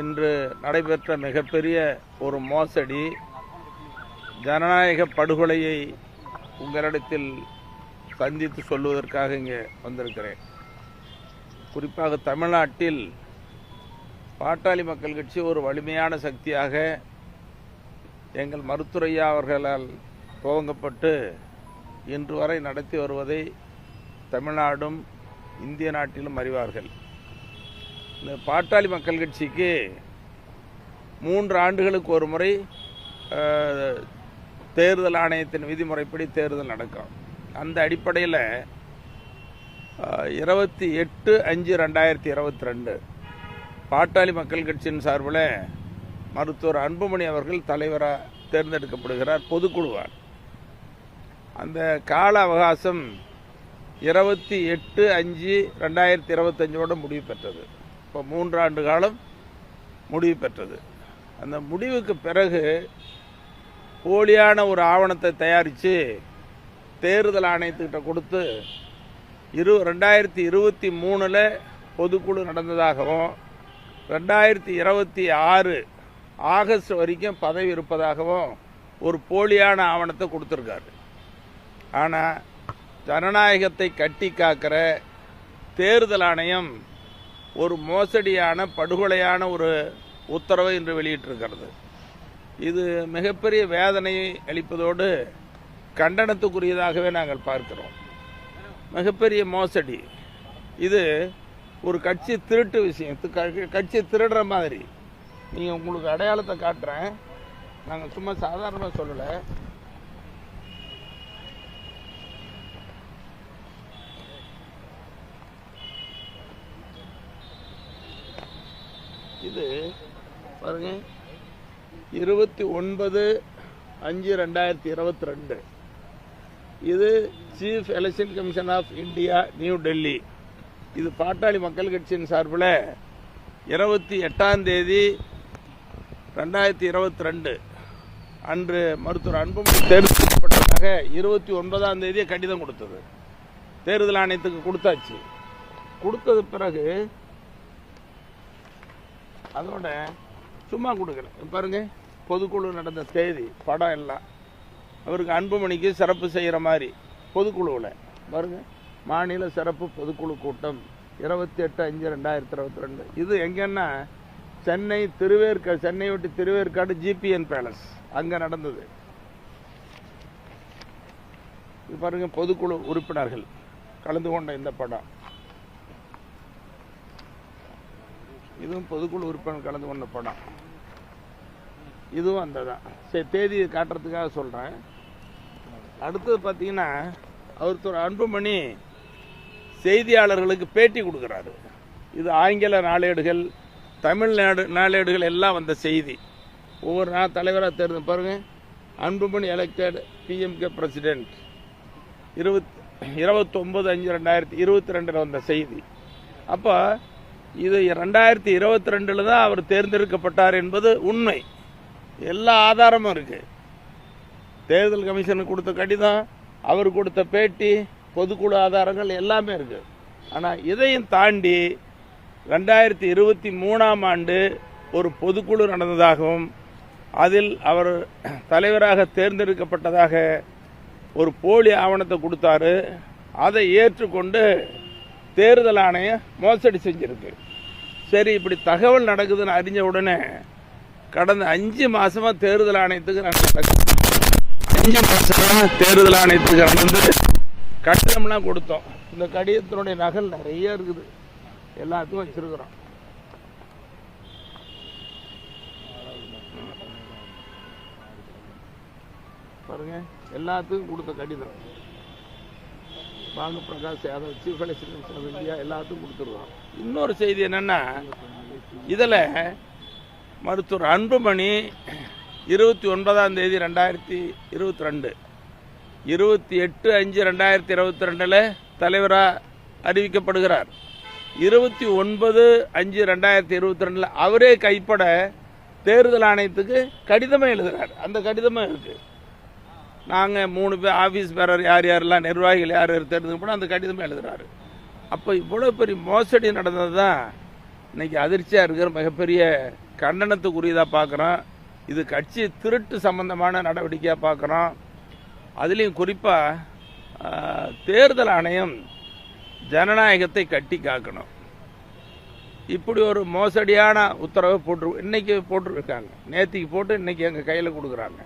இன்று நடைபெற்ற மிகப்பெரிய ஒரு மோசடி ஜனநாயக படுகொலையை உங்களிடத்தில் சந்தித்து சொல்வதற்காக இங்கே வந்திருக்கிறேன். குறிப்பாக தமிழ்நாட்டில் பாட்டாளி மக்கள் கட்சி ஒரு வலிமையான சக்தியாக எங்கள் மருத்துரையா அவர்களால் துவங்கப்பட்டு இன்று வரை நடத்தி வருவதை தமிழ்நாடும் இந்திய நாட்டிலும் அறிவார்கள். இந்த பாட்டாளி மக்கள் கட்சிக்கு மூன்று ஆண்டுகளுக்கு ஒரு முறை தேர்தல் ஆணையத்தின் விதிமுறைப்படி தேர்தல் நடக்கும். அந்த அடிப்படையில் இருபத்தி எட்டு அஞ்சு ரெண்டாயிரத்தி இருபத்தி ரெண்டு பாட்டாளி மக்கள் கட்சியின் சார்பில் மருத்துவர் அன்புமணி அவர்கள் தலைவராக தேர்ந்தெடுக்கப்படுகிறார் பொதுக்குழுவார் அந்த கால அவகாசம் இருபத்தி எட்டு அஞ்சு ரெண்டாயிரத்தி இருபத்தஞ்சோட முடிவு பெற்றது. இப்போ மூன்றாண்டு காலம் முடிவு பெற்றது. அந்த முடிவுக்கு பிறகு போலியான ஒரு ஆவணத்தை தயாரித்து தேர்தல் ஆணையத்துக்கிட்ட கொடுத்து இரு ரெண்டாயிரத்தி இருபத்தி மூணில் பொதுக்குழு நடந்ததாகவும் ரெண்டாயிரத்தி இருபத்தி ஆறு ஆகஸ்ட் வரைக்கும் பதவி இருப்பதாகவும் ஒரு போலியான ஆவணத்தை கொடுத்துருக்காரு. ஆனால் ஜனநாயகத்தை கட்டி காக்கிற தேர்தல் ஆணையம் ஒரு மோசடியான படுகொலையான ஒரு உத்தரவை இன்று வெளியிட்டிருக்கிறது. இது மிகப்பெரிய வேதனையை அளிப்பதோடு கண்டனத்துக்குரியதாகவே நாங்கள் பார்க்கிறோம். மிகப்பெரிய மோசடி. இது ஒரு கட்சி திருட்டு விஷயம். க- கட்சி திருடுற மாதிரி. நீங்கள் உங்களுக்கு அடையாளத்தை காட்டுறேன். நாங்கள் சும்மா சாதாரணமாக சொல்லலை. இது பாருங்க. இருபத்தி ஒன்பது அஞ்சு ரெண்டாயிரத்தி இருபத்தி ரெண்டு. இது chief election commission of India new Delhi இது பாட்டாளி மக்கள் கட்சியின் சார்பில் இருபத்தி எட்டாம் தேதி ரெண்டாயிரத்தி இருபத்தி ரெண்டு. அன்று மருத்துவர் அன்புமணி தேர்ந்தெடுக்கப்பட்டதாக இருபத்தி ஒன்பதாம் தேதியே கடிதம் கொடுத்தது. தேர்தல் ஆணையத்துக்கு கொடுத்தாச்சு. கொடுத்தது பிறகு அதோட சும்மா கொடுக்கல. பாருங்க பொதுக்குழு நடந்த தேதி படம் எல்லாம். அவருக்கு அன்புமணிக்கு சிறப்பு செய்கிற மாதிரி பொதுக்குழுவில். பாருங்க மாநில சிறப்பு பொதுக்குழு கூட்டம் இருபத்தி எட்டு அஞ்சு ரெண்டாயிரத்தி இருபத்தி ரெண்டு இது எங்கன்னா சென்னை திருவேற்காடு சென்னை விட்டு திருவேற்காடு ஜிபிஎன் பேலஸ். அங்கே நடந்தது. இது பாருங்க பொதுக்குழு உறுப்பினர்கள் கலந்து கொண்ட இந்த படம். இதுவும் பொதுக்குழு உறுப்பினர் கலந்து கொண்ட படம். இதுவும் அந்த தான் சரி தேதியை காட்டுறதுக்காக சொல்கிறேன் அடுத்தது பார்த்தீங்கன்னா அவர் அன்புமணி செய்தியாளர்களுக்கு பேட்டி கொடுக்குறாரு. இது ஆங்கில நாளேடுகள் தமிழ்நாடு நாளேடுகள் எல்லாம் வந்த செய்தி. ஒவ்வொரு நாள் தலைவராக தேர்ந்து பாருங்க. அன்புமணி எலெக்டட் பிஎம்கே பிரசிடென்ட் இருபத் இருபத்தொம்பது அஞ்சு ரெண்டாயிரத்தி இருபத்தி ரெண்டில் வந்த செய்தி. அப்போ இது ரெண்டாயிரத்தி இருபத்தி ரெண்டில் தான் அவர் தேர்ந்தெடுக்கப்பட்டார் என்பது உண்மை. எல்லா ஆதாரமும் இருக்குது தேர்தல் கமிஷனுக்கு கொடுத்த கடிதம் அவர் கொடுத்த பேட்டி பொதுக்குழு ஆதாரங்கள் எல்லாமே இருக்குது ஆனால் இதையும் தாண்டி ரெண்டாயிரத்தி இருபத்தி மூணாம் ஆண்டு ஒரு பொதுக்குழு நடந்ததாகவும் அதில் அவர் தலைவராக தேர்ந்தெடுக்கப்பட்டதாக ஒரு போலி ஆவணத்தை கொடுத்தாரு. அதை ஏற்றுக்கொண்டு தேர்தல் ஆணையம் மோசடி செஞ்சிருக்கு. சரி இப்படி தகவல் நடக்குதுன்னு அறிஞ்ச உடனே கடந்த அஞ்சு மாசமா தேர்தல் ஆணையத்துக்கு நான் அஞ்சு மாசமா தேர்தல் ஆணையத்துக்கு வந்து கடிதம்லாம் கொடுத்தோம். இந்த கடிதத்தினுடைய நகல் நிறைய இருக்குது. எல்லாத்தையும் வச்சிருக்கிறோம். பாருங்க எல்லாத்துக்கும் கொடுத்த கடிதம். Bhanu Prakash Yadav chief election of India எல்லாத்துக்கும் கொடுத்துருவோம் இன்னொரு செய்தி என்னென்னா இதில் மருத்துவர் அன்புமணி இருபத்தி ஒன்பதாம் தேதி ரெண்டாயிரத்தி இருபத்தி ரெண்டு. இருபத்தி எட்டு அஞ்சு ரெண்டாயிரத்தி இருபத்தி ரெண்டில் தலைவராக அறிவிக்கப்படுகிறார். இருபத்தி ஒன்பது அஞ்சு ரெண்டாயிரத்தி இருபத்தி ரெண்டில் அவரே கைப்பட தேர்தல் ஆணையத்துக்கு கடிதமே எழுதுகிறார் அந்த கடிதமும் இருக்குது நாங்கள் மூணு பேர் ஆஃபீஸ் பேரர் யார் யாரெல்லாம் நிர்வாகிகள் யார் யார் தேர்ந்தெடுக்கப்போ அந்த கடிதம் எழுதுறாரு. அப்போ இவ்வளோ பெரிய மோசடி நடந்தது தான் இன்றைக்கி அதிர்ச்சியாக இருக்கிற மிகப்பெரிய கண்டனத்துக்குரியதாக பார்க்குறோம் இது கட்சி திருட்டு சம்பந்தமான நடவடிக்கையாக பார்க்குறோம் அதுலேயும் குறிப்பாக தேர்தல் ஆணையம் ஜனநாயகத்தை கட்டி காக்கணும். இப்படி ஒரு மோசடியான உத்தரவை போட்டு இன்னைக்கு போட்டிருக்காங்க. நேற்றுக்கு போட்டு இன்னைக்கு எங்கள் கையில் கொடுக்குறாங்க.